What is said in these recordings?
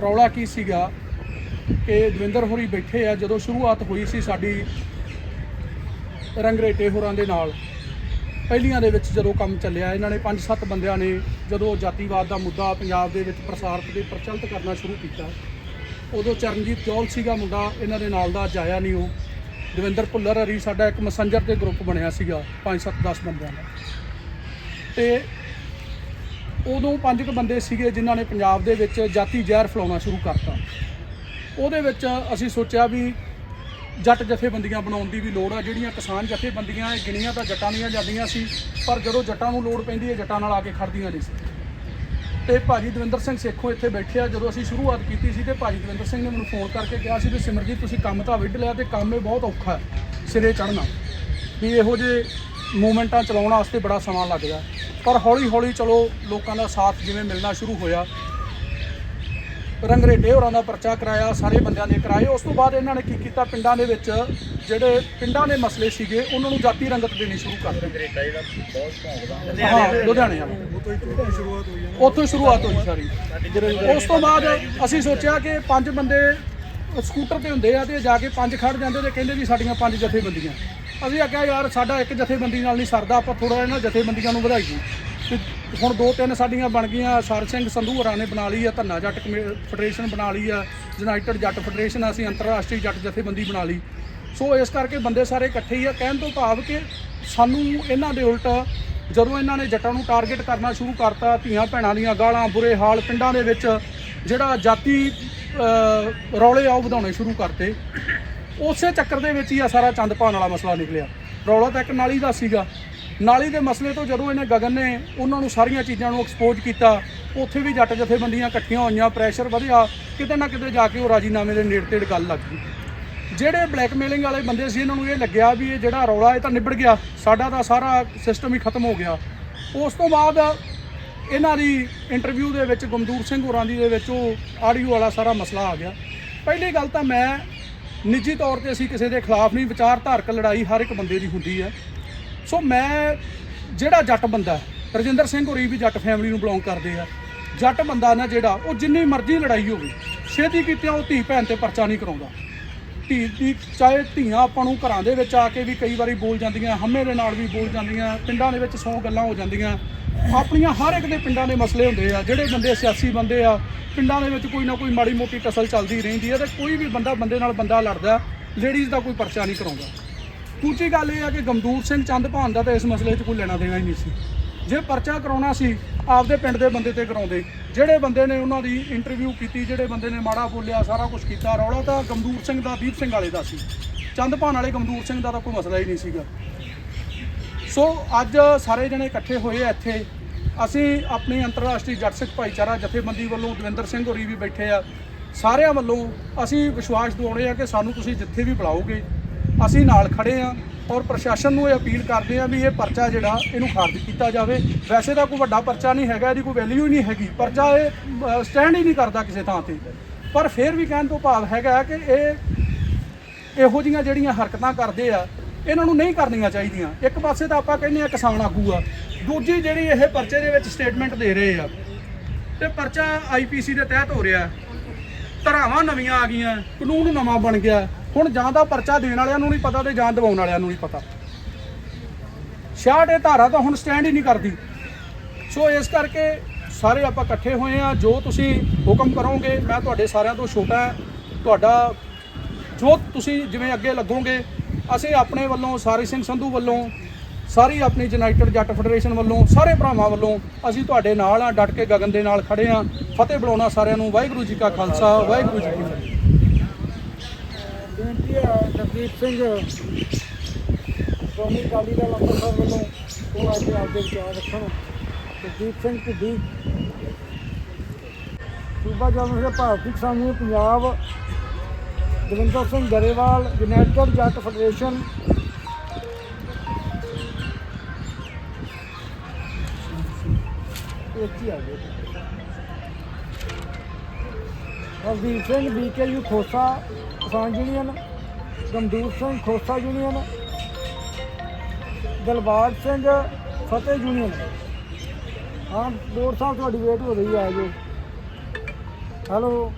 ਰੌਲਾ ਕੀ ਸੀਗਾ ਕਿ ਦਵਿੰਦਰ ਹੋਰੀ ਬੈਠੇ ਆ, ਜਦੋਂ ਸ਼ੁਰੂਆਤ ਹੋਈ ਸੀ ਸਾਡੀ ਰੰਗਰੇਟੇ ਹੋਰਾਂ ਦੇ ਨਾਲ। ਪਹਿਲੀਆਂ ਦੇ ਵਿੱਚ ਜਦੋਂ ਕੰਮ ਚੱਲਿਆ, ਇਹਨਾਂ ਨੇ 5-7 ਬੰਦਿਆਂ ਨੇ ਜਦੋਂ ਜਾਤੀਵਾਦ ਦਾ ਮੁੱਦਾ ਪੰਜਾਬ ਦੇ ਵਿੱਚ ਪ੍ਰਸਾਰਤ ਤੇ ਪ੍ਰਚਲਿਤ ਕਰਨਾ ਸ਼ੁਰੂ ਕੀਤਾ, ਉਦੋਂ ਚਰਨਜੀਤ ਚੌਲ ਸੀਗਾ ਮੁੰਡਾ, ਇਹਨਾਂ ਦੇ ਨਾਲ ਦਾ ਅੱਜ ਆਇਆ ਨਹੀਂ ਉਹ। ਦਵਿੰਦਰ ਭੁੱਲਰ ਹਰੀ ਸਾਡਾ ਇੱਕ ਮੈਸੇਂਜਰ ਤੇ ਗਰੁੱਪ ਬਣਿਆ ਸੀਗਾ 5-7-10 ਬੰਦਿਆਂ ਦਾ। ਤੇ ਉਦੋਂ ਪੰਜ ਕੁ ਬੰਦੇ ਸੀਗੇ ਜਿਨ੍ਹਾਂ ਨੇ ਪੰਜਾਬ ਦੇ ਵਿੱਚ ਜਾਤੀ ਜ਼ਹਿਰ ਫੈਲਾਉਣਾ ਸ਼ੁਰੂ ਕਰਤਾ। ਉਹਦੇ ਵਿੱਚ ਅਸੀਂ ਸੋਚਿਆ ਵੀ ਜੱਟ ਜਥੇਬੰਦੀਆਂ ਬਣਾਉਣ ਦੀ ਵੀ ਲੋੜ ਆ। ਜਿਹੜੀਆਂ ਕਿਸਾਨ ਜਥੇਬੰਦੀਆਂ ਇਹ ਗਿਣੀਆਂ ਤਾਂ ਜੱਟਾਂ ਦੀਆਂ ਜਾਂਦੀਆਂ ਸੀ, ਪਰ ਜਦੋਂ ਜੱਟਾਂ ਨੂੰ ਲੋੜ ਪੈਂਦੀ ਹੈ ਜੱਟਾਂ ਨਾਲ ਆ ਕੇ ਖੜਦੀਆਂ ਨਹੀਂ ਸੀ। ਤੇ ਭਾਜੀ ਦਵਿੰਦਰ ਸਿੰਘ ਸੇਖੋਂ ਇੱਥੇ ਬੈਠੇ ਆ। ਜਦੋਂ ਅਸੀਂ ਸ਼ੁਰੂਆਤ ਕੀਤੀ ਸੀ ਤੇ ਭਾਜੀ ਦਵਿੰਦਰ ਸਿੰਘ ਨੇ ਮੈਨੂੰ ਫੋਨ ਕਰਕੇ ਕਿਹਾ ਸੀ ਵੀ ਸਿਮਰਜੀਤ, ਤੁਸੀਂ ਕੰਮ ਤਾਂ ਵਿੱਢ ਲਿਆ ਤੇ ਕੰਮ ਇਹ ਬਹੁਤ ਔਖਾ ਹੈ, ਸਿਰੇ ਚੜ੍ਹਨਾ। ਵੀ ਇਹੋ ਜਿਹੇ ਮੂਵਮੈਂਟਾਂ ਚਲਾਉਣ ਵਾਸਤੇ ਬੜਾ ਸਮਾਂ ਲੱਗਦਾ ਪਰ ਹੌਲੀ ਹੌਲੀ ਚਲੋ ਲੋਕਾਂ ਦਾ ਸਾਥ ਜਿਵੇਂ ਮਿਲਣਾ ਸ਼ੁਰੂ ਹੋਇਆ। ਰੰਗਰੇਟੇ ਹੋਰਾਂ ਦਾ ਪਰਚਾ ਕਰਾਇਆ ਸਾਰੇ ਬੰਦਿਆਂ ਦੇ ਕਰਾਏ। ਉਸ ਤੋਂ ਬਾਅਦ ਇਹਨਾਂ ਨੇ ਕੀ ਕੀਤਾ? ਪਿੰਡਾਂ ਦੇ ਵਿੱਚ ਜਿਹੜੇ ਪਿੰਡਾਂ ਦੇ ਮਸਲੇ ਸੀਗੇ ਉਹਨਾਂ ਨੂੰ ਜਾਤੀ ਰੰਗਤ ਦੇਣੀ ਸ਼ੁਰੂ ਕਰ ਦਿੱਤੀ। ਹਾਂ ਲੁਧਿਆਣੇ ਵਾਲਾ ਉੱਥੋਂ ਹੀ ਸ਼ੁਰੂਆਤ ਹੋਈ ਸਾਰੀ। ਉਸ ਤੋਂ ਬਾਅਦ ਅਸੀਂ ਸੋਚਿਆ ਕਿ ਪੰਜ ਬੰਦੇ ਸਕੂਟਰ ਤੇ ਹੁੰਦੇ ਆ ਤੇ ਜਾ ਕੇ ਪੰਜ ਖੜ ਜਾਂਦੇ ਤੇ ਕਹਿੰਦੇ ਵੀ ਸਾਡੀਆਂ ਪੰਜ ਜਥੇਬੰਦੀਆਂ। ਅਸੀਂ ਆਖਿਆ ਯਾਰ ਸਾਡਾ ਇੱਕ ਜਥੇਬੰਦੀ ਨਾਲ ਨਹੀਂ ਸਰਦਾ, ਆਪਾਂ ਥੋੜਾ ਇਹਨਾਂ ਜਥੇਬੰਦੀਆਂ ਨੂੰ ਵਧਾਈਏ। ਤੇ ਹੁਣ ਦੋ ਤਿੰਨ ਸਾਡੀਆਂ ਬਣ ਗਈਆਂ ਸਰ ਸਿੰਘ ਸੰਧੂ ਹੋਰਾਂ ਨੇ ਬਣਾ ਲਈ ਆ, ਧੰਨਾ ਜੱਟ ਕਮੇ- ਫੈਡਰੇਸ਼ਨ ਬਣਾ ਲਈ ਆ, ਯੂਨਾਈਟਿਡ ਜੱਟ ਫੈਡਰੇਸ਼ਨ, ਅਸੀਂ ਅੰਤਰਰਾਸ਼ਟਰੀ ਜੱਟ ਜਥੇਬੰਦੀ ਬਣਾ ਲਈ। ਸੋ ਇਸ ਕਰਕੇ ਬੰਦੇ ਸਾਰੇ ਇਕੱਠੇ ਹੀ ਆ, ਕਹਿਣ ਤੋਂ ਭਾਵ ਕਿ ਸਾਨੂੰ ਇਹਨਾਂ ਦੇ ਉਲਟ ਜਦੋਂ ਇਹਨਾਂ ਨੇ ਜੱਟਾਂ ਨੂੰ ਟਾਰਗੇਟ ਕਰਨਾ ਸ਼ੁਰੂ ਕਰਤਾ, ਧੀਆਂ ਭੈਣਾਂ ਦੀਆਂ ਗਾਲਾਂ, ਬੁਰੇ ਹਾਲ ਪਿੰਡਾਂ ਦੇ ਵਿੱਚ, ਜਿਹੜਾ ਜਾਤੀ ਰੌਲੇ ਆ ਉਹ ਵਧਾਉਣੇ ਸ਼ੁਰੂ ਕਰਤੇ। ਉਸੇ ਚੱਕਰ ਦੇ ਵਿੱਚ ਹੀ ਆ ਸਾਰਾ ਚੰਦ ਭਾਣ ਵਾਲਾ ਮਸਲਾ ਨਿਕਲਿਆ। ਰੌਲਾ ਤਾਂ ਇੱਕ ਨਾਲੀ ਦਾ ਸੀਗਾ। ਨਾਲੀ ਦੇ ਮਸਲੇ ਤੋਂ ਜਦੋਂ ਇਹਨੇ ਗਗਨ ਨੇ ਉਹਨਾਂ ਨੂੰ ਸਾਰੀਆਂ ਚੀਜ਼ਾਂ ਨੂੰ ਐਕਸਪੋਜ਼ ਕੀਤਾ, ਉੱਥੇ ਵੀ ਜੱਟ ਜਥੇਬੰਦੀਆਂ ਇਕੱਠੀਆਂ ਹੋਈਆਂ ਪ੍ਰੈਸ਼ਰ ਵਧਿਆ, ਕਿਤੇ ਨਾ ਕਿਤੇ ਜਾ ਕੇ ਉਹ ਰਾਜੀਨਾਮੇ ਦੇ ਨੇੜੇ ਤੇੜ ਗੱਲ ਲੱਗ ਗਈ। ਜਿਹੜੇ ਬਲੈਕਮੇਲਿੰਗ ਵਾਲੇ ਬੰਦੇ ਸੀ, ਇਹਨਾਂ ਨੂੰ ਇਹ ਲੱਗਿਆ ਵੀ ਇਹ ਜਿਹੜਾ ਰੌਲਾ ਇਹ ਤਾਂ ਨਿਬੜ ਗਿਆ, ਸਾਡਾ ਤਾਂ ਸਾਰਾ ਸਿਸਟਮ ਹੀ ਖਤਮ ਹੋ ਗਿਆ। ਉਸ ਤੋਂ ਬਾਅਦ ਇਹਨਾਂ ਦੀ ਇੰਟਰਵਿਊ ਦੇ ਵਿੱਚ ਗਮਦੂਰ ਸਿੰਘ ਹੋਰਾਂ ਦੀ ਦੇ ਵਿੱਚ ਉਹ ਆਡੀਓ ਵਾਲਾ ਸਾਰਾ ਮਸਲਾ ਆ ਗਿਆ। ਪਹਿਲੀ ਗੱਲ ਤਾਂ ਮੈਂ ਨਿੱਜੀ ਤੌਰ ਤੇ ਅਸੀਂ ਕਿਸੇ ਦੇ ਖਿਲਾਫ ਨਹੀਂ, ਵਿਚਾਰਧਾਰਕ ਲੜਾਈ ਹਰ ਇੱਕ ਬੰਦੇ ਦੀ ਹੁੰਦੀ ਹੈ। ਸੋ ਮੈਂ ਜਿਹੜਾ ਜੱਟ ਬੰਦਾ ਰਜਿੰਦਰ ਸਿੰਘ ਹੋਰੀ ਵੀ ਜੱਟ ਫੈਮਿਲੀ ਨੂੰ ਬਿਲੋਂਗ ਕਰਦੇ ਆ। ਜੱਟ ਬੰਦਾ ਨਾ ਜਿਹੜਾ, ਉਹ ਜਿੰਨੀ ਮਰਜ਼ੀ ਲੜਾਈ ਹੋਵੇ, ਛੇਤੀ ਕੀਤਿਆਂ ਉਹ ਧੀ ਭੈਣ ਤੇ ਪਰਚਾ ਨਹੀਂ ਕਰਾਉਂਦਾ। ਧੀ ਦੀ ਚਾਹੇ ਧੀਆਂ ਆਪਾਂ ਨੂੰ ਘਰਾਂ ਦੇ ਵਿੱਚ ਆ ਕੇ ਵੀ ਕਈ ਵਾਰੀ ਬੋਲ ਜਾਂਦੀਆਂ, ਹਮੇ ਦੇ ਨਾਲ ਵੀ ਬੋਲ ਜਾਂਦੀਆਂ, ਪਿੰਡਾਂ ਦੇ ਵਿੱਚ ਸੌ ਗੱਲਾਂ ਹੋ ਜਾਂਦੀਆਂ। ਆਪਣੀਆਂ ਹਰ ਇੱਕ ਦੇ ਪਿੰਡਾਂ ਦੇ ਮਸਲੇ ਹੁੰਦੇ ਆ, ਜਿਹੜੇ ਬੰਦੇ ਸਿਆਸੀ ਬੰਦੇ ਆ, ਪਿੰਡਾਂ ਦੇ ਵਿੱਚ ਕੋਈ ਨਾ ਕੋਈ ਮਾੜੀ ਮੋਟੀ ਟਸਲ ਚੱਲਦੀ ਰਹਿੰਦੀ ਹੈ ਤੇ ਕੋਈ ਵੀ ਬੰਦਾ ਬੰਦੇ ਨਾਲ ਬੰਦਾ ਲੜਦਾ ਲੇਡੀਜ਼ ਦਾ ਕੋਈ ਪਰਚਾ ਨਹੀਂ ਕਰਾਉਂਦਾ। ਦੂਜੀ ਗੱਲ ਇਹ ਆ ਕਿ ਗਮਦੂਰ ਸਿੰਘ ਚੰਦ ਭਾਨ ਦਾ ਤਾਂ ਇਸ ਮਸਲੇ 'ਚ ਕੋਈ ਲੈਣਾ ਦੇਣਾ ਹੀ ਨਹੀਂ ਸੀ। ਜੇ ਪਰਚਾ ਕਰਾਉਣਾ ਸੀ, ਆਪਦੇ ਪਿੰਡ ਦੇ ਬੰਦੇ ਤੇ ਕਰਾਉਂਦੇ। ਜਿਹੜੇ ਬੰਦੇ ਨੇ ਉਹਨਾਂ ਦੀ ਇੰਟਰਵਿਊ ਕੀਤੀ, ਜਿਹੜੇ ਬੰਦੇ ਨੇ ਮਾੜਾ ਬੋਲਿਆ, ਸਾਰਾ ਕੁਝ ਕੀਤਾ, ਰੌਲਾ ਤਾਂ ਗਮਦੂਰ ਸਿੰਘ ਦਾ, ਦੀਪ ਸਿੰਘ ਵਾਲੇ ਦਾ ਸੀ। ਚੰਦ ਭਾਨ ਵਾਲੇ ਗਮਦੂਰ ਸਿੰਘ ਦਾ ਤਾਂ ਕੋਈ ਮਸਲਾ ਹੀ ਨਹੀਂ ਸੀਗਾ। ਸੋ ਅੱਜ ਸਾਰੇ ਜਣੇ ਇਕੱਠੇ ਹੋਏ ਆ ਇੱਥੇ। ਅਸੀਂ ਆਪਣੀ ਅੰਤਰਰਾਸ਼ਟਰੀ ਜੱਟ ਸਿੱਖ ਭਾਈਚਾਰਾ ਜਥੇਬੰਦੀ ਵੱਲੋਂ ਦਵਿੰਦਰ ਸਿੰਘ ਹੋਰੀ ਵੀ ਬੈਠੇ ਆ। ਸਾਰਿਆਂ ਵੱਲੋਂ ਅਸੀਂ ਵਿਸ਼ਵਾਸ ਦਿਵਾਉਣੇ ਆ ਕਿ ਸਾਨੂੰ ਤੁਸੀਂ ਜਿੱਥੇ ਵੀ ਬੁਲਾਓਗੇ ਅਸੀਂ ਨਾਲ ਖੜੇ ਆ ਔਰ ਪ੍ਰਸ਼ਾਸਨ ਨੂੰ ਇਹ ਅਪੀਲ ਕਰਦੇ ਆ ਵੀ ਇਹ ਪਰਚਾ ਜਿਹੜਾ ਇਹਨੂੰ ਖਾਰਜ ਕੀਤਾ ਜਾਵੇ। ਵੈਸੇ ਤਾਂ ਕੋਈ ਵੱਡਾ ਪਰਚਾ ਨਹੀਂ ਹੈਗਾ, ਇਹਦੀ ਕੋਈ ਵੈਲਿਊ ਹੀ ਨਹੀਂ ਹੈਗੀ। ਪਰਚਾ ਇਹ ਸਟੈਂਡ ਹੀ ਨਹੀਂ ਕਰਦਾ ਕਿਸੇ ਥਾਂ ਤੇ। ਪਰ ਫਿਰ ਵੀ ਕਹਿਣ ਤੋਂ ਭਾਵ ਹੈਗਾ ਕਿ ਇਹ ਇਹੋ ਜੀਆਂ ਜਿਹੜੀਆਂ ਹਰਕਤਾਂ ਕਰਦੇ ਆ, ਇਹਨਾਂ ਨੂੰ ਨਹੀਂ ਕਰਨੀਆਂ ਚਾਹੀਦੀਆਂ। ਇੱਕ ਪਾਸੇ ਤਾਂ ਆਪਾਂ ਕਹਿੰਦੇ ਆ ਕਿਸਾਨ ਆਗੂ ਆ। ਦੂਜੀ ਜਿਹੜੀ ਇਹ ਪਰਚੇ ਦੇ ਵਿੱਚ ਸਟੇਟਮੈਂਟ ਦੇ ਰਹੇ ਆ, ਤੇ ਪਰਚਾ ਆਈਪੀਸੀ ਦੇ ਤਹਿਤ ਹੋ ਰਿਹਾ। ਧਰਾਵਾਂ ਨਵੀਆਂ ਆ ਗਈਆਂ, ਕਾਨੂੰਨ ਨਵਾਂ ਬਣ ਗਿਆ। ਹੁਣ ਜਾਂ ਤਾਂ ਪਰਚਾ ਦੇਣ ਵਾਲਿਆਂ ਨੂੰ ਨਹੀਂ ਪਤਾ ਤੇ ਜਾਂ ਦਵਾਉਣ ਵਾਲਿਆਂ ਨੂੰ ਨਹੀਂ ਪਤਾ। 66 ਇਹ ਧਾਰਾ ਤਾਂ ਹੁਣ ਸਟੈਂਡ ਹੀ ਨਹੀਂ ਕਰਦੀ। ਸੋ ਇਸ ਕਰਕੇ ਸਾਰੇ ਆਪਾਂ ਇਕੱਠੇ ਹੋਏ ਆ ਜੋ ਤੁਸੀਂ ਹੁਕਮ ਕਰੋਗੇ, ਮੈਂ ਤੁਹਾਡੇ ਸਾਰਿਆਂ ਤੋਂ ਛੋਟਾ ਤੁਹਾਡਾ ਜੋ ਤੁਸੀਂ ਜਿਵੇਂ ਅੱਗੇ ਲੱਗੋਗੇ, ਅਸੀਂ ਆਪਣੇ ਵੱਲੋਂ, ਸਾਰੀ ਸਿੰਘ ਸੰਧੂ ਵੱਲੋਂ, ਸਾਰੀ ਆਪਣੀ ਯੂਨਾਈਟਿਡ ਜੱਟ ਫੈਡਰੇਸ਼ਨ ਵੱਲੋਂ, ਸਾਰੇ ਭਰਾਵਾਂ ਵੱਲੋਂ ਅਸੀਂ ਤੁਹਾਡੇ ਨਾਲ ਆ ਡਟ ਕੇ ਗਗਨ ਦੇ ਨਾਲ ਖੜੇ ਆ ਫਤਿਹ ਬੁਲਾਉਣਾ ਸਾਰਿਆਂ ਨੂੰ। ਵਾਹਿਗੁਰੂ ਜੀ ਕਾ ਖਾਲਸਾ, ਵਾਹਿਗੁਰੂ ਜੀ ਕੀ ਫਤਿਹ। ਜਗਦੀਪ ਸਿੰਘ। ਸ਼੍ਰੋਮਣੀ ਅਕਾਲੀ ਦਲ ਅੰਮ੍ਰਿਤਸਰ ਵੱਲੋਂ ਉਹ ਅੱਜ ਆਪਦੇ ਵਿਚਾਰ ਰੱਖਣ। ਜਗਦੀਪ ਸਿੰਘ ਢਿੱਡੀ। ਸੂਬਾ general Bharti Kisan union Punjab, Davinder Singh Grewal, united Jatt federation. ਇੱਥੇ ਆ ਗਏ Hardeep Singh BKU Khosa, Kisan union. Gandur Singh Khosa union, Dilbagh Singh Fateh union. ਹਾਂ ਬੋਰ ਸਾਹਿਬ, ਤੁਹਾਡੀ ਵੇਟ ਹੋ ਰਹੀ ਹੈ ਜੀ ਹੈਲੋ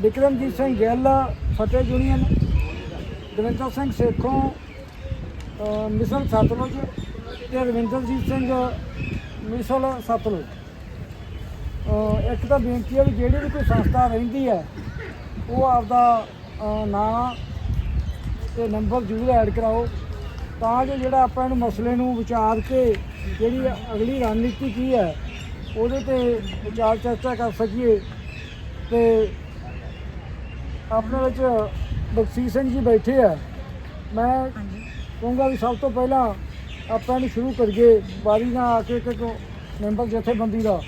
ਵਿਕਰਮਜੀਤ ਸਿੰਘ ਗਿੱਲ, ਫਤਿਹ ਯੂਨੀਅਨ। ਦਵਿੰਦਰ ਸਿੰਘ ਸੇਖੋਂ ਮਿਸਲ ਸਤਲੁਜ ਤੇ ਰਵਿੰਦਰਜੀਤ ਸਿੰਘ ਮਿਸਲ ਸਤਲੁਜ। ਇੱਕ ਤਾਂ ਬੇਨਤੀ ਹੈ ਵੀ ਜਿਹੜੀ ਵੀ ਕੋਈ ਸੰਸਥਾ ਰਹਿੰਦੀ ਹੈ ਉਹ ਆਪਦਾ ਨਾਂ ਤੇ ਨੰਬਰ ਜ਼ਰੂਰ ਐਡ ਕਰਾਓ। ਤਾਂ ਜੋ ਜਿਹੜਾ ਆਪਾਂ ਇਹਨੂੰ ਮਸਲੇ ਨੂੰ ਵਿਚਾਰ ਕੇ ਜਿਹੜੀ ਅਗਲੀ ਰਣਨੀਤੀ ਕੀ ਹੈ ਉਹਦੇ ਤੇ ਵਿਚਾਰ ਚਰਚਾ ਕਰ ਸਕੀਏ। ਤੇ ਆਪਣੇ ਵਿੱਚ ਬਖਸ਼ੀਸ਼ ਸਿੰਘ ਜੀ ਬੈਠੇ ਆ। ਮੈਂ ਕਹੂੰਗਾ ਵੀ ਸਭ ਤੋਂ ਪਹਿਲਾਂ ਆਪਾਂ ਇਹਨੂੰ ਸ਼ੁਰੂ ਕਰੀਏ ਵਾਰੀ ਨਾਲ ਆ ਕੇ ਇੱਕ ਮੈਂਬਰ ਜਥੇਬੰਦੀ ਦਾ।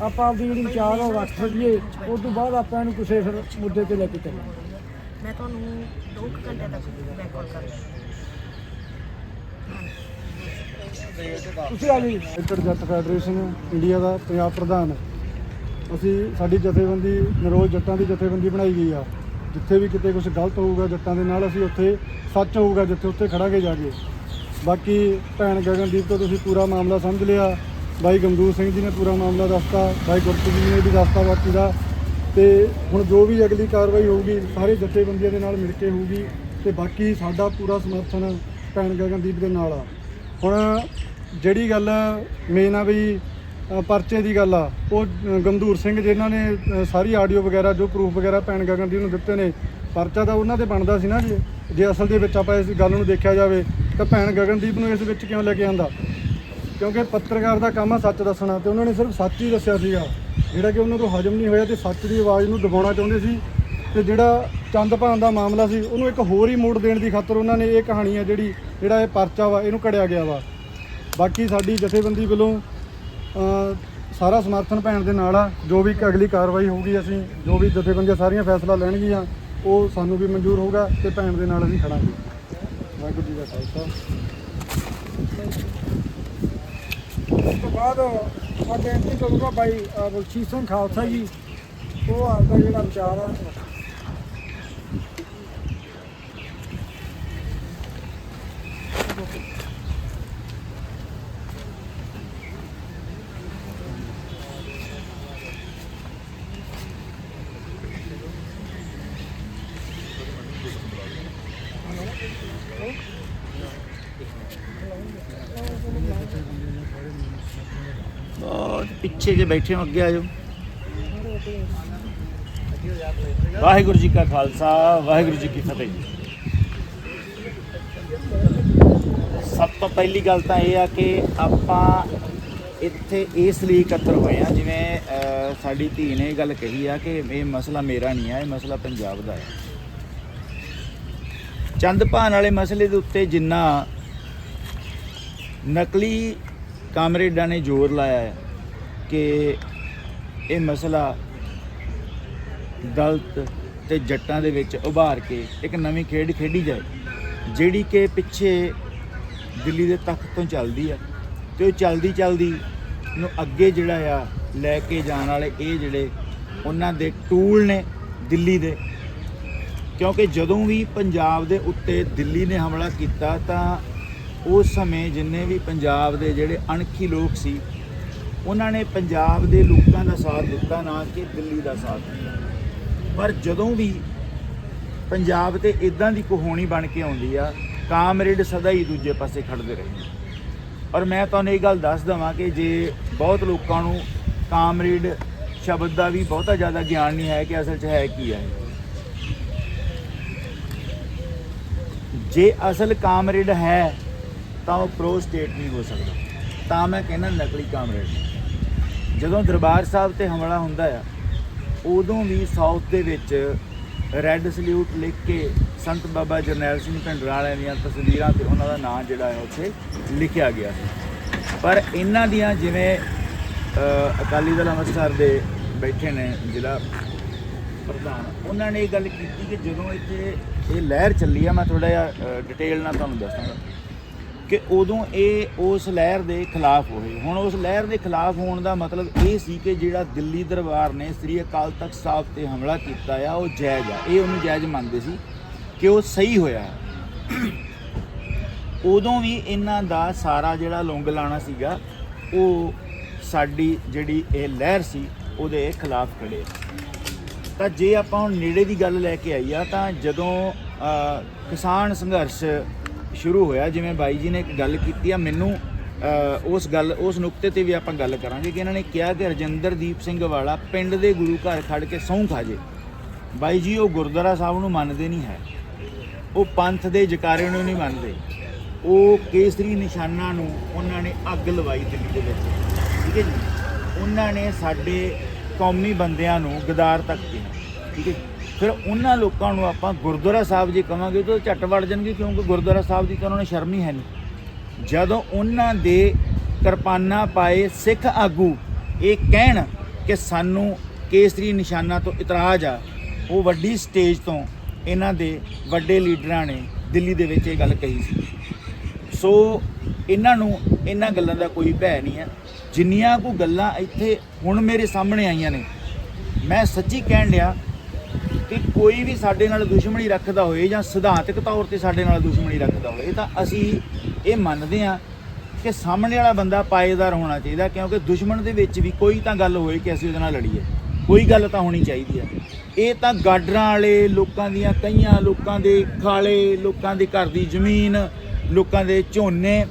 ਆਪਾਂ ਆਪਦੀ ਜਿਹੜੀ ਵਿਚਾਰ ਆ ਉਹ ਰੱਖ ਸਕੀਏ ਉਸ ਤੋਂ ਬਾਅਦ ਆਪਾਂ ਇਹਨੂੰ ਕਿਸੇ ਫਿਰ ਮੁੱਦੇ ਤੇ ਲੈ ਕੇ ਚੱਲਾਂਗੇ। ਮੈਂ ਤੁਹਾਨੂੰ 2 ਘੰਟੇ ਤੱਕ ਬੈਕ ਕਾਲ ਕਰਾਂਗਾ ਤੁਸੀਂ ਆ ਜੀ। ਕ੍ਰਿਕਟ ਜੱਟ ਫੈਡਰੇਸ਼ਨ ਇੰਡੀਆ ਦਾ ਪੰਜਾਬ ਪ੍ਰਧਾਨ ਅਸੀਂ ਸਾਡੀ ਜਥੇਬੰਦੀ ਨਰੋਜ਼ ਜੱਟਾਂ ਦੀ ਜਥੇਬੰਦੀ ਬਣਾਈ ਗਈ ਆ। ਜਿੱਥੇ ਵੀ ਕਿਤੇ ਕੁਝ ਗਲਤ ਹੋਊਗਾ ਜੱਟਾਂ ਦੇ ਨਾਲ ਅਸੀਂ ਉੱਥੇ ਸੱਚ ਹੋਊਗਾ ਜਿੱਥੇ ਉੱਥੇ ਖੜਾਂਗੇ ਜਾ ਕੇ। ਬਾਕੀ ਭੈਣ ਗਗਨਦੀਪ ਤੋਂ ਤੁਸੀਂ ਪੂਰਾ ਮਾਮਲਾ ਸਮਝ ਲਿਆ। ਬਾਈ ਗਮਦੂਰ ਸਿੰਘ ਜੀ ਨੇ ਪੂਰਾ ਮਾਮਲਾ ਦੱਸਤਾ ਬਾਈ ਗੁਰਪ੍ਰੀਤ ਜੀ ਨੇ ਵੀ ਦੱਸਤਾ ਬਾਕੀ ਦਾ। ਤੇ ਹੁਣ ਜੋ ਵੀ ਅਗਲੀ ਕਾਰਵਾਈ ਹੋਊਗੀ ਸਾਰੇ ਜਥੇਬੰਦੀਆਂ ਦੇ ਨਾਲ ਮਿਲ ਕੇ ਹੋਊਗੀ ਤੇ ਬਾਕੀ ਸਾਡਾ ਪੂਰਾ ਸਮਰਥਨ ਭੈਣ ਗਗਨਦੀਪ ਦੇ ਨਾਲ ਆ। ਹੁਣ ਜਿਹੜੀ ਗੱਲ ਮੇਨ ਆ ਵੀ ਪਰਚੇ ਦੀ ਗੱਲ ਆ ਉਹ ਅ, ਗਮਦੂਰ ਸਿੰਘ ਜਿਨ੍ਹਾਂ ਨੇ ਸਾਰੀ ਆਡੀਓ ਵਗੈਰਾ ਜੋ ਪ੍ਰੂਫ ਵਗੈਰਾ ਭੈਣ ਗਗਨਦੀਪ ਨੂੰ ਦਿੱਤੇ ਨੇ ਪਰਚਾ ਤਾਂ ਉਹਨਾਂ ਤੇ ਬਣਦਾ ਸੀ ਨਾ ਜੀ। ਜੇ ਅਸਲ ਦੇ ਵਿੱਚ ਆਪਾਂ ਇਸ ਗੱਲ ਨੂੰ ਦੇਖਿਆ ਜਾਵੇ ਤਾਂ ਭੈਣ ਗਗਨਦੀਪ ਨੂੰ ਇਸ ਵਿੱਚ ਕਿਉਂ ਲੈ ਕੇ ਆਂਦਾ? ਕਿਉਂਕਿ ਪੱਤਰਕਾਰ ਦਾ ਕੰਮ ਆ ਸੱਚ ਦੱਸਣਾ ਤੇ ਉਹਨਾਂ ਨੇ ਸਿਰਫ ਸੱਚ ਹੀ ਦੱਸਿਆ ਸੀਗਾ। ਜਿਹੜਾ ਕਿ ਉਹਨਾਂ ਤੋਂ ਹਜਮ ਨਹੀਂ ਹੋਇਆ ਤੇ ਸੱਚ ਦੀ ਆਵਾਜ਼ ਨੂੰ ਦਬਾਉਣਾ ਚਾਹੁੰਦੇ ਸੀ ਤੇ ਜਿਹੜਾ ਚੰਦ ਭਾਨ ਦਾ ਮਾਮਲਾ ਸੀ, ਉਹਨੂੰ ਇੱਕ ਹੋਰ ਹੀ ਮੋੜ ਦੇਣ ਦੀ ਖਾਤਰ ਉਹਨਾਂ ਨੇ ਇਹ ਕਹਾਣੀ ਆ ਜਿਹੜੀ, ਜਿਹੜਾ ਇਹ ਪਰਚਾ ਵਾ, ਇਹਨੂੰ ਕੜਿਆ ਗਿਆ ਵਾ। ਬਾਕੀ ਸਾਡੀ ਜਥੇਬੰਦੀ ਵੱਲੋਂ ਸਾਰਾ ਸਮਰਥਨ ਭੈਣ ਦੇ ਨਾਲ ਆ। ਜੋ ਵੀ ਅਗਲੀ ਕਾਰਵਾਈ ਹੋਊਗੀ ਅਸੀਂ, ਜੋ ਵੀ ਜਥੇਬੰਦੀਆਂ ਸਾਰੀਆਂ ਫੈਸਲਾ ਲੈਣਗੀਆਂ, ਉਹ ਸਾਨੂੰ ਵੀ ਮਨਜ਼ੂਰ ਹੋਊਗਾ ਤੇ ਭੈਣ ਦੇ ਨਾਲ ਅਸੀਂ ਖੜਾਂਗੇ। ਵਾਹਿਗੁਰੂ ਜੀ ਦਾ ਖਾਲਸਾ। ਉਸ ਤੋਂ ਬਾਅਦ ਮੈਂ ਬੇਨਤੀ ਕਰੂੰਗਾ ਭਾਈ ਬਖਸ਼ੀਸ਼ ਸਿੰਘ ਖਾਲਸਾ ਜੀ, ਉਹ ਆਪਦਾ ਜਿਹੜਾ ਵਿਚਾਰ ਆ ਬਹੁਤ ਪਿੱਛੇ ਜੇ ਬੈਠੇ ਹੋ, ਅੱਗੇ ਆ ਜਾਓ। ਵਾਹਿਗੁਰੂ ਜੀ ਕਾ ਖਾਲਸਾ, ਵਾਹਿਗੁਰੂ ਜੀ ਕੀ ਫਤਿਹ। ਸਭ ਤੋਂ ਪਹਿਲੀ ਗੱਲ ਤਾਂ ਇਹ ਆ ਕਿ ਆਪਾਂ ਇੱਥੇ ਇਸ ਲਈ ਇਕੱਤਰ ਹੋਏ ਆ, ਜਿਵੇਂ ਸਾਡੀ ਧੀ ਨੇ ਇਹ ਗੱਲ ਕਹੀ ਆ ਕਿ ਇਹ ਮਸਲਾ ਮੇਰਾ ਨਹੀਂ ਆ, ਇਹ ਮਸਲਾ ਪੰਜਾਬ ਦਾ ਹੈ ਚੰਦ ਭਾਨ ਵਾਲੇ ਮਸਲੇ ਦੇ ਉੱਤੇ ਜਿੰਨਾ ਨਕਲੀ ਕਾਮਰੇਡਾਂ ਨੇ ਜ਼ੋਰ ਲਾਇਆ ਹੈ ਕਿ ਇਹ ਮਸਲਾ ਦਲਤ ਤੇ ਜੱਟਾਂ ਦੇ ਵਿੱਚ ਉਭਾਰ ਕੇ ਇੱਕ ਨਵੀਂ ਖੇਡ ਖੇਡੀ ਜਾਏ, ਜਿਹੜੀ ਕਿ ਪਿੱਛੇ ਦਿੱਲੀ ਦੇ ਤਖਤ ਤੋਂ ਚੱਲਦੀ ਆ ਤੇ ਉਹ ਚੱਲਦੀ ਚੱਲਦੀ ਨੂੰ ਅੱਗੇ ਜਿਹੜਾ ਆ ਲੈ ਕੇ ਜਾਣ ਵਾਲੇ ਇਹ ਜਿਹੜੇ ਉਹਨਾਂ ਦੇ ਟੂਲ ਨੇ ਦਿੱਲੀ ਦੇ। ਕਿਉਂਕਿ ਜਦੋਂ ਵੀ ਪੰਜਾਬ ਦੇ ਉੱਤੇ ਦਿੱਲੀ ਨੇ ਹਮਲਾ ਕੀਤਾ ਤਾਂ ਉਸ ਸਮੇਂ ਜਿੰਨੇ ਵੀ ਪੰਜਾਬ ਦੇ ਜਿਹੜੇ ਅਣਖੀ ਲੋਕ ਸੀ ਉਹਨਾਂ ਨੇ ਪੰਜਾਬ ਦੇ ਲੋਕਾਂ ਦਾ ਸਾਥ ਦਿੱਤਾ, ਨਾ ਕਿ ਦਿੱਲੀ ਦਾ ਸਾਥ ਦਿੱਤਾ। ਪਰ ਜਦੋਂ ਵੀ ਪੰਜਾਬ ਤੇ ਇਦਾਂ ਦੀ ਕਹਾਣੀ ਬਣ ਕੇ ਆਉਂਦੀ ਆ, ਕਾਮਰੇਡ ਸਦਾ ਹੀ ਦੂਜੇ ਪਾਸੇ ਖੜਦੇ ਰਹੇ ਔਰ ਮੈਂ ਤੁਹਾਨੂੰ ਇਹ ਗੱਲ ਦੱਸ ਦਵਾਂ ਕਿ ਜੇ ਬਹੁਤ ਲੋਕਾਂ ਨੂੰ ਕਾਮਰੇਡ ਸ਼ਬਦ ਦਾ ਵੀ ਬਹੁਤਾ ਜ਼ਿਆਦਾ ਗਿਆਨ ਨਹੀਂ ਹੈ ਕਿ ਅਸਲ 'ਚ ਹੈ ਕੀ ਹੈ। ਜੇ ਅਸਲ ਕਾਮਰੇਡ ਹੈ, ਤਾਂ ਉਹ ਪ੍ਰੋ ਸਟੇਟ ਨਹੀਂ ਹੋ ਸਕਦਾ। ਤਾਂ ਮੈਂ ਕਹਿੰਦਾ ਨਕਲੀ ਕਾਮਰੇਡ ਜਦੋਂ ਦਰਬਾਰ ਸਾਹਿਬ ਤੇ ਹਮਲਾ ਹੁੰਦਾ ਆ, ਉਦੋਂ ਵੀ ਸਾਊਥ ਦੇ ਵਿੱਚ ਰੈੱਡ ਸਲੂਟ ਲਿਖ ਕੇ ਸੰਤ ਬਾਬਾ ਜਰਨੈਲ ਸਿੰਘ ਭਿੰਡਰਾਂ ਵਾਲਿਆਂ ਦੀਆਂ ਤਸਵੀਰਾਂ ਤੇ ਉਹਨਾਂ ਦਾ ਨਾਮ ਜਿਹੜਾ ਹੈ ਉੱਥੇ ਲਿਖਿਆ ਗਿਆ ਸੀ। ਪਰ ਇਹਨਾਂ ਦੀਆਂ ਜਿਵੇਂ ਅਕਾਲੀ ਦਲ ਅੰਮ੍ਰਿਤਸਰ ਦੇ ਬੈਠੇ ਨੇ ਜ਼ਿਲ੍ਹਾ ਪ੍ਰਧਾਨ, ਉਹਨਾਂ ਨੇ ਇਹ ਗੱਲ ਕੀਤੀ ਕਿ ਜਦੋਂ ਇੱਥੇ ਇਹ ਲਹਿਰ ਚੱਲੀ ਆ, ਮੈਂ ਥੋੜਾ ਜਿਹਾ ਡਿਟੇਲ ਨਾਲ ਤੁਹਾਨੂੰ ਦੱਸਾਂਗਾ। ਕਿ ਉਦੋਂ ਇਹ ਉਸ ਲਹਿਰ ਦੇ ਖਿਲਾਫ ਹੋਏ। ਹੁਣ ਉਸ ਲਹਿਰ ਦੇ ਖਿਲਾਫ ਹੋਣ ਦਾ ਮਤਲਬ ਇਹ ਸੀ ਕਿ ਜਿਹੜਾ ਦਿੱਲੀ ਦਰਬਾਰ ਨੇ ਸ੍ਰੀ ਅਕਾਲ ਤਖਤ ਸਾਹਿਬ ਤੇ ਹਮਲਾ ਕੀਤਾ ਆ, ਉਹ ਜਾਇਜ਼ ਆ। ਇਹ ਉਹਨੂੰ ਜਾਇਜ਼ ਮੰਨਦੇ ਸੀ ਕਿ ਉਹ ਸਹੀ ਹੋਇਆ। ਉਦੋਂ ਵੀ ਇਹਨਾਂ ਦਾ ਸਾਰਾ ਜਿਹੜਾ ਲੌਂਗ ਲਾਣਾ ਸੀਗਾ, ਉਹ ਸਾਡੀ ਜਿਹੜੀ ਇਹ ਲਹਿਰ ਸੀ, ਉਹਦੇ ਖਿਲਾਫ ਖੜੇ। ਤਾਂ ਜੇ ਆਪਾਂ ਹੁਣ ਨੇੜੇ ਦੀ ਗੱਲ ਲੈ ਕੇ ਆਈ ਆ ਤਾਂ ਜਦੋਂ ਕਿਸਾਨ ਸੰਘਰਸ਼ ਸ਼ੁਰੂ ਹੋਇਆ, ਜਿਵੇਂ ਬਾਈ ਜੀ ਨੇ ਇੱਕ ਗੱਲ ਕੀਤੀ ਆ, ਮੈਨੂੰ ਉਸ ਗੱਲ, ਉਸ ਨੁਕਤੇ ਤੇ ਵੀ ਆਪਾਂ ਗੱਲ ਕਰਾਂਗੇ ਕਿ ਇਹਨਾਂ ਨੇ ਕਿਹਾ ਕਿ ਰਜਿੰਦਰਦੀਪ ਸਿੰਘ ਵਾਲਾ ਪਿੰਡ ਦੇ ਗੁਰੂ ਘਰ ਖੜ ਕੇ ਸਹੁੰ ਖਾ ਜੇ। ਬਾਈ ਜੀ, ਉਹ ਗੁਰਦੁਆਰਾ ਸਾਹਿਬ ਨੂੰ ਮੰਨਦੇ ਨਹੀਂ ਹੈ। ਉਹ ਪੰਥ ਦੇ ਜਕਾਰੇ ਨੂੰ ਨਹੀਂ ਮੰਨਦੇ। ਉਹ ਕੇਸਰੀ ਨਿਸ਼ਾਨਾਂ ਨੂੰ ਉਹਨਾਂ ਨੇ ਅੱਗ ਲਵਾਈ ਦਿੱਲੀ ਦੇ ਵਿੱਚ। ਠੀਕ ਹੈ ਜੀ? ਉਹਨਾਂ ਨੇ ਸਾਡੇ ਕੌਮੀ ਬੰਦਿਆਂ ਨੂੰ ਗਦਾਰ ਤੱਕ ਕਿਹਾ। ਠੀਕ ਹੈ ਫਿਰ ਉਹਨਾਂ ਲੋਕਾਂ ਨੂੰ ਆਪਾਂ ਗੁਰਦੁਆਰਾ ਸਾਹਿਬ ਜੀ ਕਵਾਂਗੇ ਤਾਂ ਉਹ ਝੱਟ ਵੜ ਜਾਣਗੇ ਕਿਉਂਕਿ ਗੁਰਦੁਆਰਾ ਸਾਹਿਬ ਦੀ ਤਾਂ ਉਹਨਾਂ ਨੂੰ ਸ਼ਰਮ ਹੀ ਹੈ ਨਹੀਂ। ਜਦੋਂ ਉਹਨਾਂ ਦੇ ਕਿਰਪਾਨਾਂ ਪਾਏ ਸਿੱਖ ਆਗੂ ਇਹ ਕਹਿਣ ਕਿ ਸਾਨੂੰ ਕੇਸਰੀ ਨਿਸ਼ਾਨਾ ਤੋਂ ਇਤਰਾਜ਼ ਆ, ਉਹ ਵੱਡੀ ਸਟੇਜ ਤੋਂ ਇਹਨਾਂ ਦੇ ਵੱਡੇ ਲੀਡਰਾਂ ਨੇ ਦਿੱਲੀ ਦੇ ਵਿੱਚ ਇਹ ਗੱਲ ਕਹੀ ਸੀ। ਸੋ ਇਹਨਾਂ ਨੂੰ ਇਹਨਾਂ ਗੱਲਾਂ ਦਾ ਕੋਈ ਭੈ ਨਹੀਂ ਹੈ। ਜਿੰਨੀਆਂ ਕੋ ਗੱਲਾਂ ਇੱਥੇ ਹੁਣ ਮੇਰੇ ਸਾਹਮਣੇ ਆਈਆਂ ਨੇ, ਮੈਂ ਸੱਚੀ ਕਹਿਣ ਲਿਆ ਕਿ ਕੋਈ ਵੀ ਸਾਡੇ ਨਾਲ ਦੁਸ਼ਮਣੀ ਰੱਖਦਾ ਹੋਏ ਜਾਂ ਸਿਧਾਂਤਕ ਤੌਰ ਤੇ ਸਾਡੇ ਨਾਲ ਦੁਸ਼ਮਣੀ ਰੱਖਦਾ ਹੋਏ ਤਾਂ ਅਸੀਂ ਇਹ ਮੰਨਦੇ ਹਾਂ ਕਿ ਸਾਹਮਣੇ ਵਾਲਾ ਬੰਦਾ ਪਾਏਦਾਰ ਹੋਣਾ ਚਾਹੀਦਾ, ਕਿਉਂਕਿ ਦੁਸ਼ਮਣ ਦੇ ਵਿੱਚ ਵੀ ਕੋਈ ਤਾਂ ਗੱਲ ਹੋਏ ਕਿ ਅਸੀਂ ਉਹਦੇ ਨਾਲ ਲੜੀਏ। ਕੋਈ ਗੱਲ ਤਾਂ ਹੋਣੀ ਚਾਹੀਦੀ ਹੈ। ਇਹ ਤਾਂ ਗਾਡਰਾਂ ਵਾਲੇ, ਲੋਕਾਂ ਦੀਆਂ ਕਈਆਂ ਲੋਕਾਂ ਦੇ ਖਾਲੇ, ਲੋਕਾਂ ਦੇ ਘਰ ਦੀ ਜ਼ਮੀਨ, ਲੋਕਾਂ ਦੇ ਝੋਨੇ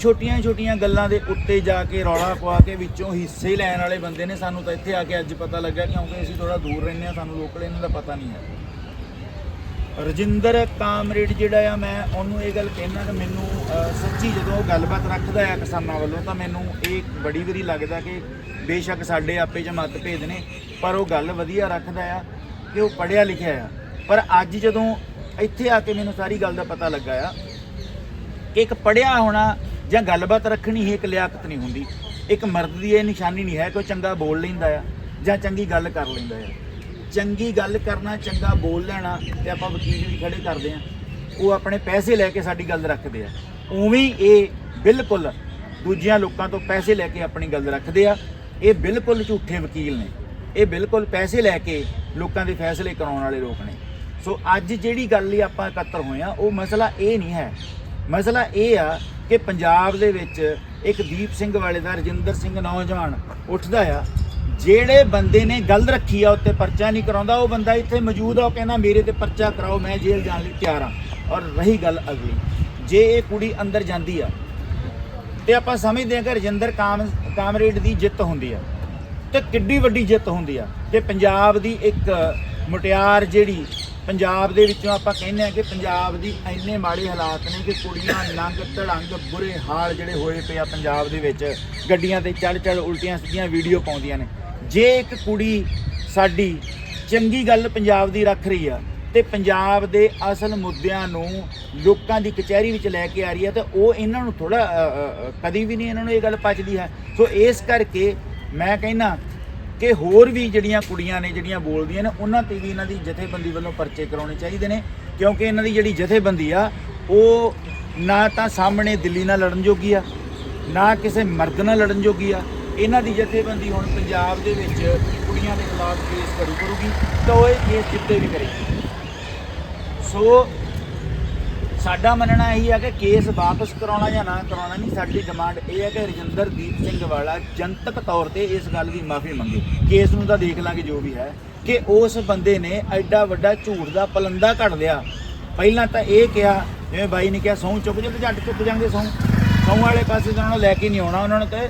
ਛੋਟੀਆਂ ਛੋਟੀਆਂ ਗੱਲਾਂ ਦੇ ਉੱਤੇ ਜਾ ਕੇ ਰੌਲਾ ਪਵਾ ਕੇ ਵਿੱਚੋਂ ਹਿੱਸੇ ਲੈਣ ਵਾਲੇ ਬੰਦੇ ਨੇ ਸਾਨੂੰ ਤਾਂ ਇੱਥੇ ਆ ਕੇ ਅੱਜ ਪਤਾ ਲੱਗਾ ਕਿਉਂਕਿ ਅਸੀਂ ਥੋੜਾ ਦੂਰ ਰਹਿੰਦੇ ਆ ਸਾਨੂੰ ਲੋਕਲ ਇਹਨਾਂ ਦਾ ਪਤਾ ਨਹੀਂ ਹੈ। ਰਜਿੰਦਰ ਕਾਮਰੇਡ ਜਿਹੜਾ ਆ, ਮੈਂ ਉਹਨੂੰ ਇਹ ਗੱਲ ਕਹਿਣਾ ਕਿ ਮੈਨੂੰ ਸੱਚੀ ਜਦੋਂ ਉਹ ਗੱਲਬਾਤ ਰੱਖਦਾ ਆ ਕਿਸਾਨਾਂ ਵੱਲੋਂ ਤਾਂ ਮੈਨੂੰ ਇਹ ਬੜੀ ਵਾਰੀ ਲੱਗਦਾ ਕਿ ਬੇਸ਼ੱਕ ਸਾਡੇ ਆਪੇ ਚ ਮਤਭੇਦ ਨੇ, ਪਰ ਉਹ ਗੱਲ ਵਧੀਆ ਰੱਖਦਾ ਆ ਕਿ ਉਹ ਪੜ੍ਹਿਆ ਲਿਖਿਆ ਆ। ਪਰ ਅੱਜ ਜਦੋਂ ਇੱਥੇ ਆ ਕੇ ਮੈਨੂੰ ਸਾਰੀ ਗੱਲ ਦਾ ਪਤਾ ਲੱਗਾ ਆ ਕਿ ਇੱਕ ਪੜਿਆ ਹੋਣਾ ਜਾਂ ਗੱਲਬਾਤ ਰੱਖਣੀ ਹੀ ਇੱਕ ਲਿਆਕਤ ਨਹੀਂ ਹੁੰਦੀ। ਇੱਕ ਮਰਦ ਦੀ ਇਹ ਨਿਸ਼ਾਨੀ ਨਹੀਂ ਹੈ ਕਿ ਉਹ ਚੰਗਾ ਬੋਲ ਲੈਂਦਾ ਆ ਜਾਂ ਚੰਗੀ ਗੱਲ ਕਰ ਲੈਂਦਾ ਆ। ਚੰਗੀ ਗੱਲ ਕਰਨਾ, ਚੰਗਾ ਬੋਲ ਲੈਣਾ ਤੇ ਆਪਾਂ ਵਕੀਲ ਵੀ ਖੜੇ ਕਰਦੇ ਆ। ਉਹ ਆਪਣੇ ਪੈਸੇ ਲੈ ਕੇ ਸਾਡੀ ਗੱਲ ਰੱਖਦੇ ਆ। ਉਵੇਂ ਹੀ ਇਹ ਬਿਲਕੁਲ ਦੂਜਿਆਂ ਲੋਕਾਂ ਤੋਂ ਪੈਸੇ ਲੈ ਕੇ ਆਪਣੀ ਗੱਲ ਰੱਖਦੇ ਆ। ਇਹ ਬਿਲਕੁਲ ਝੂਠੇ ਵਕੀਲ ਨੇ। ਇਹ ਬਿਲਕੁਲ ਪੈਸੇ ਲੈ ਕੇ ਲੋਕਾਂ ਦੇ ਫੈਸਲੇ ਕਰਾਉਣ ਵਾਲੇ ਲੋਕ ਨੇ। ਸੋ ਅੱਜ ਜਿਹੜੀ ਗੱਲ ਲਈ ਆਪਾਂ ਇਕੱਤਰ ਹੋਏ ਆ, ਉਹ ਮਸਲਾ ਇਹ ਨਹੀਂ ਹੈ। ਮਸਲਾ ਇਹ ਆ ਕਿ ਪੰਜਾਬ ਦੇ ਵਿੱਚ ਇੱਕ ਦੀਪ ਸਿੰਘ ਵਾਲੇ ਦਾ ਰਜਿੰਦਰ ਸਿੰਘ ਨੌਜਵਾਨ ਉੱਠਦਾ ਆ। ਜਿਹੜੇ ਬੰਦੇ ਨੇ ਗੱਲ ਰੱਖੀ ਆ, ਉੱਤੇ ਪਰਚਾ ਨਹੀਂ ਕਰਾਉਂਦਾ, ਉਹ ਬੰਦਾ ਇੱਥੇ ਮੌਜੂਦ ਆ, ਉਹ ਕਹਿੰਦਾ, ਮੇਰੇ ਤੇ ਪਰਚਾ ਕਰਾਓ, ਮੈਂ ਜੇਲ੍ਹ ਜਾਣ ਲਈ ਤਿਆਰ ਆ। ਔਰ ਰਹੀ ਗੱਲ ਅਗਲੀ, ਜੇ ਇਹ ਕੁੜੀ ਅੰਦਰ ਜਾਂਦੀ ਆ, ਤੇ ਆਪਾਂ ਸਮਝਦੇ ਹਾਂ ਕਿ ਰਜਿੰਦਰ ਕਾਮ, ਕਾਮਰੇਡ ਦੀ ਜਿੱਤ ਹੁੰਦੀ ਆ, ਤੇ ਕਿੱਡੀ ਵੱਡੀ ਜਿੱਤ ਹੁੰਦੀ ਆ, ਤੇ ਪੰਜਾਬ ਦੀ ਇੱਕ ਮੁਟਿਆਰ ਜਿਹੜੀ ਪੰਜਾਬ ਦੇ ਵਿੱਚੋਂ ਆਪਾਂ ਕਹਿੰਦੇ ਆ ਕਿ ਪੰਜਾਬ ਦੀ ਇੰਨੇ ਮਾੜੇ ਹਾਲਾਤ ਨੇ ਕਿ ਕੁੜੀਆਂ ਨੰਗ, ਧੜੰਗ, ਬੁਰੇ ਹਾਲ ਜਿਹੜੇ ਹੋਏ ਪਏ ਆ ਪੰਜਾਬ ਦੇ ਵਿੱਚ, ਗੱਡੀਆਂ ਤੇ ਚੜ ਚੜ ਉਲਟੀਆਂ ਸਿੱਧੀਆਂ ਵੀਡੀਓ ਪਾਉਂਦੀਆਂ ਨੇ। ਜੇ ਇੱਕ ਕੁੜੀ ਸਾਡੀ ਚੰਗੀ ਗੱਲ ਪੰਜਾਬ ਦੀ ਰੱਖ ਰਹੀ ਆ ਤੇ ਪੰਜਾਬ ਦੇ ਅਸਲ ਮੁੱਦਿਆਂ ਨੂੰ ਲੋਕਾਂ ਦੀ ਕਚਹਿਰੀ ਵਿੱਚ ਲੈ ਕੇ ਆ ਰਹੀ ਹੈ ਤੇ ਉਹ ਇਹਨਾਂ ਨੂੰ ਥੋੜਾ ਕਦੀ ਵੀ ਨਹੀਂ ਇਹਨਾਂ ਨੂੰ ਇਹ ਗੱਲ ਪਚਦੀ ਹੈ। ਸੋ ਇਸ ਕਰਕੇ ਮੈਂ ਕਹਿੰਦਾ ਕਿ ਹੋਰ ਵੀ ਜਿਹੜੀਆਂ ਕੁੜੀਆਂ ਨੇ, ਜਿਹੜੀਆਂ ਬੋਲਦੀਆਂ ਨੇ, ਉਹਨਾਂ ਤੇ ਵੀ ਇਹਨਾਂ ਦੀ ਜਥੇਬੰਦੀ ਵੱਲੋਂ ਪਰਚੇ ਕਰਾਉਣੇ ਚਾਹੀਦੇ ਨੇ, ਕਿਉਂਕਿ ਇਹਨਾਂ ਦੀ ਜਿਹੜੀ ਜਥੇਬੰਦੀ ਆ, ਉਹ ਨਾ ਤਾਂ ਸਾਹਮਣੇ ਦਿੱਲੀ ਨਾਲ ਲੜਨ ਜੋਗੀ ਆ, ਨਾ ਕਿਸੇ ਮਰਦ ਨਾਲ ਲੜਨ ਜੋਗੀ ਆ। ਇਹਨਾਂ ਦੀ ਜਥੇਬੰਦੀ ਹੁਣ ਪੰਜਾਬ ਦੇ ਵਿੱਚ ਕੁੜੀਆਂ ਦੇ ਖਿਲਾਫ ਕੇਸ ਕਰੂ ਕਰੂਗੀ, ਤਾਂ ਉਹ ਇਹ ਕੇਸ ਜਿੱਤੇ ਵੀ ਕਰੇਗੀ। ਸੋ ਸਾਡਾ ਮੰਨਣਾ ਇਹੀ ਹੈ ਕਿ ਕੇਸ ਵਾਪਸ ਕਰਾਉਣਾ ਜਾਂ ਨਾ ਕਰਾਉਣਾ ਨਹੀਂ, ਸਾਡੀ ਡਿਮਾਂਡ ਇਹ ਹੈ ਕਿ ਰਜਿੰਦਰਦੀਪ ਸਿੰਘ ਵਾਲਾ ਜਨਤਕ ਤੌਰ ਤੇ ਇਸ ਗੱਲ ਦੀ ਮਾਫੀ ਮੰਗੇ। ਕੇਸ ਨੂੰ ਤਾਂ ਦੇਖ ਲਾਂਗੇ ਜੋ ਵੀ ਹੈ ਕਿ ਉਸ ਬੰਦੇ ਨੇ ਐਡਾ ਵੱਡਾ ਝੂਠ ਦਾ ਪਲੰਦਾ ਘੜ ਲਿਆ। ਪਹਿਲਾਂ ਤਾਂ ਇਹ ਕਿਹਾ, ਜਿਵੇਂ ਬਾਈ ਨੇ ਕਿਹਾ, ਸਹੁੰ ਚੁੱਕ ਜੇ ਝੱਟ ਚੁੱਕ ਜਾਂਗੇ ਸਹੁੰ। ਸਹੁੰ ਵਾਲੇ ਪਾਸੇ ਤਾਂ ਉਹਨਾਂ ਨੂੰ ਲੈ ਕੇ ਨਹੀਂ ਆਉਣਾ, ਉਹਨਾਂ ਨੂੰ ਤੇ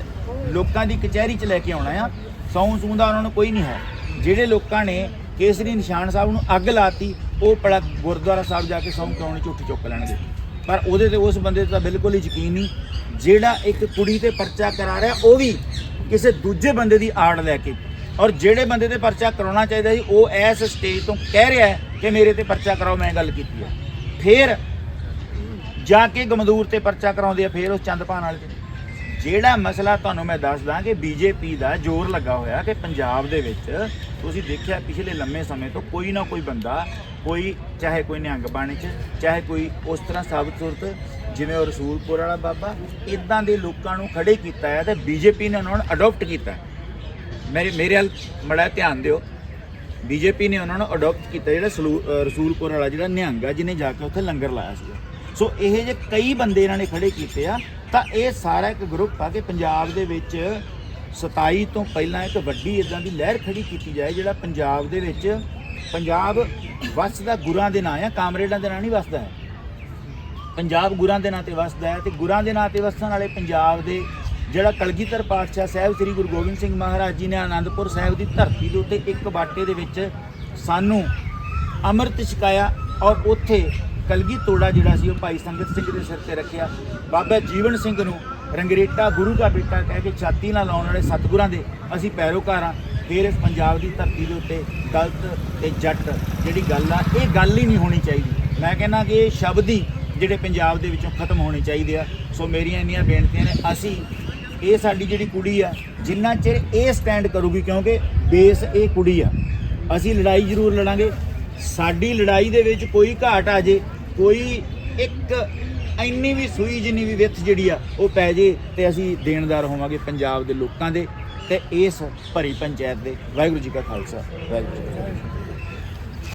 ਲੋਕਾਂ ਦੀ ਕਚਹਿਰੀ 'ਚ ਲੈ ਕੇ ਆਉਣਾ ਆ। ਸਹੁੰ ਸੂੰ ਦਾ ਉਹਨਾਂ ਨੂੰ ਕੋਈ ਨਹੀਂ ਹੈ। ਜਿਹੜੇ ਲੋਕਾਂ ਨੇ ਕੇਸਰੀ ਨਿਸ਼ਾਨ ਸਾਹਿਬ ਨੂੰ ਅੱਗ ਲਾਤੀ, ਉਹ ਪੜਾ ਗੁਰਦੁਆਰਾ ਸਾਹਿਬ ਜਾ ਕੇ ਸੌਂ ਕਰਾਉਣੀ ਝੂਠੀ ਚੁੱਕ ਲੈਣਗੇ। ਪਰ ਉਹਦੇ ਤੇ ਉਸ ਬੰਦੇ ਤੇ ਤਾਂ ਬਿਲਕੁਲ ਹੀ ਯਕੀਨ ਨਹੀਂ। ਜਿਹੜਾ ਇੱਕ ਕੁੜੀ ਤੇ ਪਰਚਾ ਕਰਾ ਰਿਹਾ, ਉਹ ਵੀ ਕਿਸੇ ਦੂਜੇ ਬੰਦੇ ਦੀ ਆੜ ਲੈ ਕੇ। ਔਰ ਜਿਹੜੇ ਬੰਦੇ ਤੇ ਪਰਚਾ ਕਰਾਉਣਾ ਚਾਹੀਦਾ ਸੀ ਉਹ ਇਸ ਸਟੇਜ ਤੋਂ ਕਹਿ ਰਿਹਾ ਕਿ ਮੇਰੇ ਤੇ ਪਰਚਾ ਕਰਾਓ, ਮੈਂ ਗੱਲ ਕੀਤੀ ਹੈ। ਫਿਰ ਜਾ ਕੇ ਗਮਦੂਰ ਤੇ ਪਰਚਾ ਕਰਾਉਂਦੇ ਆ, ਫਿਰ ਉਸ ਚੰਦਪਾਨ ਵਾਲੇ ਤੇ। ਜਿਹੜਾ ਮਸਲਾ ਤੁਹਾਨੂੰ ਮੈਂ ਦੱਸਦਾ ਕਿ ਬੀਜੇਪੀ ਦਾ ਜ਼ੋਰ ਲੱਗਾ ਹੋਇਆ ਕਿ ਪੰਜਾਬ ਦੇ ਵਿੱਚ ਤੁਸੀਂ ਦੇਖਿਆ ਪਿਛਲੇ ਲੰਮੇ ਸਮੇਂ ਤੋਂ ਕੋਈ ਨਾ ਕੋਈ ਬੰਦਾ ਕੋਈ, ਚਾਹੇ ਕੋਈ ਨਿਹੰਗ ਬਾਣੀ ਚ, ਚਾਹੇ ਕੋਈ ਉਸ ਤਰ੍ਹਾਂ ਸਾਬਤ ਸੂਰਤ ਜਿਵੇਂ ਉਹ ਰਸੂਲਪੁਰ ਵਾਲਾ ਬਾਬਾ ਇਦਾਂ ਦੇ ਲੋਕਾਂ ਨੂੰ ਖੜੇ ਕੀਤਾ ਹੈ ਤੇ ਬੀਜੇਪੀ ਨੇ ਉਹਨਾਂ ਨੂੰ ਅਡਾਪਟ ਕੀਤਾ ਮੇਰੇ ਮੇਰੇ ਵੱਲ ਮੜਾ ਧਿਆਨ ਦਿਓ। ਬੀਜੇਪੀ ਨੇ ਉਹਨਾਂ ਨੂੰ ਅਡਾਪਟ ਕੀਤਾ, ਜਿਹੜਾ ਸਲੂ- ਰਸੂਲਪੁਰ ਵਾਲਾ, ਜਿਹੜਾ ਨਿਹੰਗ ਆ, ਜਿਹਨੇ ਜਾ ਕੇ ਉੱਥੇ ਲੰਗਰ ਲਾਇਆ ਸੀ ਸੋ ਇਹ ਜੇ ਕਈ ਬੰਦੇ ਇਹਨਾਂ ਨੇ ਖੜੇ ਕੀਤੇ ਆ ਤਾਂ ਇਹ ਸਾਰਾ ਇੱਕ ਗਰੁੱਪ ਆ ਕਿ ਪੰਜਾਬ ਦੇ ਵਿੱਚ 27 ਤੋਂ ਪਹਿਲਾਂ ਇੱਕ ਵੱਡੀ ਇਦਾਂ ਦੀ ਲਹਿਰ ਖੜੀ ਕੀਤੀ ਜਾਏ, ਜਿਹੜਾ ਪੰਜਾਬ ਦੇ ਵਿੱਚ ਪੰਜਾਬ ਵਸਦਾ ਗੁਰਾਂ ਦੇ ਨਾਂ ਆ ਕਾਮਰੇਡਾਂ ਦੇ ਨਾਂ ਨਹੀਂ ਵਸਦਾ ਹੈ। ਪੰਜਾਬ ਗੁਰਾਂ ਦੇ ਨਾਂ ਤੇ ਵਸਦਾ ਹੈ ਤੇ ਗੁਰਾਂ ਦੇ ਨਾਂ ਤੇ ਵਸਣ ਵਾਲੇ ਪੰਜਾਬ ਦੇ ਜਿਹੜਾ ਕਲਗੀਧਰ ਪਾਤਸ਼ਾਹ ਸਾਹਿਬ ਸ੍ਰੀ ਗੁਰੂ ਗੋਬਿੰਦ ਸਿੰਘ ਮਹਾਰਾਜ ਜੀ ਨੇ ਆਨੰਦਪੁਰ ਸਾਹਿਬ ਦੀ ਧਰਤੀ ਦੇ ਉੱਤੇ ਇੱਕ ਬਾਟੇ ਦੇ ਵਿੱਚ ਸਾਨੂੰ ਅੰਮ੍ਰਿਤ ਛਕਾਇਆ ਔਰ ਉੱਥੇ ਕਲਗੀ ਤੋੜਾ ਜਿਹੜਾ ਸੀ ਉਹ ਭਾਈ ਸੰਗਤ ਸਿੰਘ ਦੇ ਸਿਰ ਤੇ ਰੱਖਿਆ। ਬਾਬਾ ਜੀਵਨ ਸਿੰਘ ਨੂੰ ਰੰਗਰੇਟਾ ਗੁਰੂ ਦਾ ਬੇਟਾ ਕਹਿ ਕੇ ਛਾਤੀ ਨਾਲ ਲਾਉਣ ਵਾਲੇ ਸਤਿਗੁਰਾਂ ਦੇ ਅਸੀਂ ਪੈਰੋਕਾਰ ਹਾਂ ਫਿਰ ਇਸ ਪੰਜਾਬ ਦੀ ਧਰਤੀ ਦੇ ਉੱਤੇ ਗਲਤ ਤੇ ਜੱਟ। ਜਿਹੜੀ ਗੱਲ ਆ, ਇਹ ਗੱਲ ਹੀ ਨਹੀਂ ਹੋਣੀ ਚਾਹੀਦੀ। ਮੈਂ ਕਹਿੰਦਾ ਕਿ ਇਹ ਸ਼ਬਦ ਹੀ ਜਿਹੜੇ ਪੰਜਾਬ ਦੇ ਵਿੱਚੋਂ ਖਤਮ ਹੋਣੇ ਚਾਹੀਦੇ ਆ। ਸੋ ਮੇਰੀਆਂ ਇੰਨੀਆਂ ਬੇਨਤੀਆਂ ਨੇ, ਅਸੀਂ ਇਹ ਸਾਡੀ ਜਿਹੜੀ ਕੁੜੀ ਆ, ਜਿੰਨਾ ਚਿਰ ਇਹ ਸਟੈਂਡ ਕਰੂਗੀ, ਕਿਉਂਕਿ ਬੇਸ ਇਹ ਕੁੜੀ ਆ। ਅਸੀਂ ਲੜਾਈ ਜ਼ਰੂਰ ਲੜਾਂਗੇ। ਸਾਡੀ ਲੜਾਈ ਦੇ ਵਿੱਚ ਕੋਈ ਘਾਟ ਆ ਜੇ ਕੋਈ ਇੱਕ ਇੰਨੀ ਵੀ ਸੂਈ ਜਿੰਨੀ ਵੀ ਵਿੱਥ ਜਿਹੜੀ ਆ, ਉਹ ਪੈ ਜੇ ਤੇ ਅਸੀਂ ਦੇਣਦਾਰ ਹੋਵਾਂਗੇ ਪੰਜਾਬ ਦੇ ਲੋਕਾਂ ਦੇ ਤੇ ਇਸ ਭਰੀ ਪੰਚਾਇਤ ਦੇ। ਵਾਹਿਗੁਰੂ ਜੀ ਕਾ ਖਾਲਸਾ, ਵਾਹਿਗੁਰੂ ਜੀ ਕੀ ਫਤਿਹ।